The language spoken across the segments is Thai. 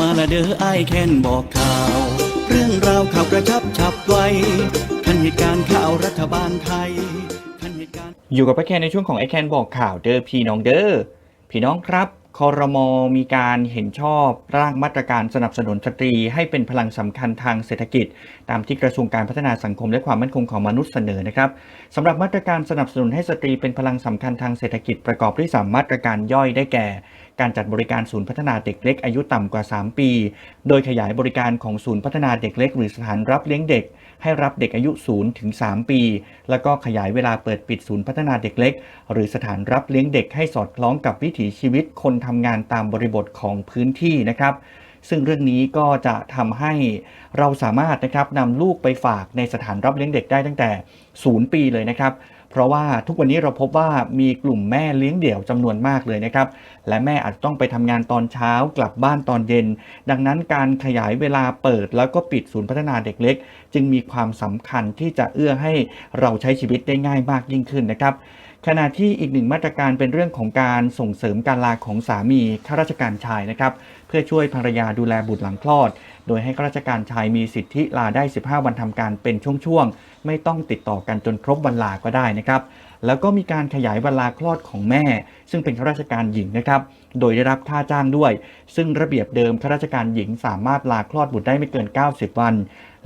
มาละเด้อไอายแค้นบอกข่าว เรื่องราวข่าวกระชับฉับไวทันเหตุการณ์ข่าวรัฐบาลไทยทันเหตุการณ์อยู่กับป้แคนในช่วงของไอแคนบอกข่าวเด้อพี่น้องเด้อพี่น้องครับคอรมอมีการเห็นชอบร่างมาตรการสนับสนุนสตรี ให้เป็นพลังสำคัญทางเศรษฐกิจ ตามที่กระทรวงการพัฒนาสังคมและความมั่นคงของมนุษย์เสนอนะครับสำหรับมาตรการสนับสนุนให้สตรีเป็นพลังสำคัญทางเศรษฐกิจประกอบด้วยสามมาตรการย่อยได้แก่การจัดบริการศูนย์พัฒนาเด็กเล็กอายุต่ำกว่า 3 ปี โดยขยายบริการของศูนย์พัฒนาเด็กเล็ก หรือสถานรับเลี้ยงเด็ก ให้รับเด็กอายุ0ถึง3ปี แล้วก็ขยายเวลาเปิดปิดศูนย์พัฒนาเด็กเล็ก หรือสถานรับเลี้ยงเด็กให้สอดคล้องกับวิถีชีวิตคนทำงานตามบริบทของพื้นที่นะครับซึ่งเรื่องนี้ก็จะทำให้เราสามารถนะครับนำลูกไปฝากในสถานรับเลี้ยงเด็กได้ตั้งแต่ 0 ปีเลยนะครับ เพราะว่าทุกวันนี้เราพบว่ามีกลุ่มแม่เลี้ยงเดี่ยวจำนวนมากเลยนะครับ และแม่อาจต้องไปทำงานตอนเช้ากลับบ้านตอนเย็น ดังนั้นการขยายเวลาเปิดแล้วก็ปิดศูนย์พัฒนาเด็กเล็ก จึงมีความสำคัญที่จะเอื้อให้เราใช้ชีวิตได้ง่ายมากยิ่งขึ้นนะครับขณะที่อีกหนึ่งมาตรการเป็นเรื่องของการส่งเสริมการลาของสามีข้าราชการชายนะครับ เพื่อช่วยภรรยาดูแลบุตรหลังคลอด โดยให้ข้าราชการชายมีสิทธิลาได้ 15 วันทำการเป็นช่วงๆ ไม่ต้องติดต่อกันจนครบวันลาก็ได้นะครับ แล้วก็มีการขยายเวลาคลอดของแม่ ซึ่งเป็นข้าราชการหญิงนะครับ โดยได้รับค่าจ้างด้วย ซึ่งระเบียบเดิมข้าราชการหญิงสามารถลาคลอดบุตรได้ไม่เกิน 90 วัน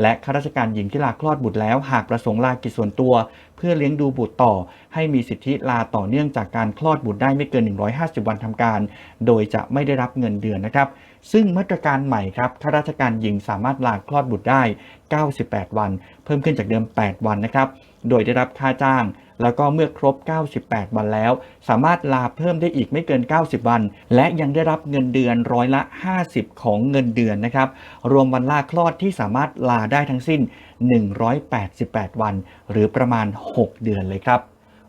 และข้าราชการหญิงที่ลาคลอดบุตรแล้ว หากประสงค์ลากิจส่วนตัว เพื่อเลี้ยงดูบุตรต่อ ให้มีสิทธิลาต่อเนื่องจากการคลอดบุตรได้ไม่เกิน 150 วันทำการ โดยจะไม่ได้รับเงินเดือนนะครับ ซึ่งมาตรการใหม่ครับข้าราชการหญิงสามารถลาคลอดบุตรได้ 98 วัน เพิ่มขึ้นจากเดิม 8 วันนะครับ โดยได้รับค่าจ้าง แล้วก็เมื่อครบ 98 วันแล้ว สามารถลาเพิ่มได้อีกไม่เกิน 90 วัน และยังได้รับเงินเดือนร้อยละ 50 ของเงินเดือนนะครับ รวมวันลาคลอดที่สามารถลาได้ทั้งสิ้น 188 วัน หรือประมาณ 6 เดือนเลยครับ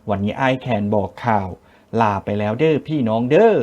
วันนี้ไอแคนบอกข่าว ลาไปแล้วเด้อพี่น้องเด้อ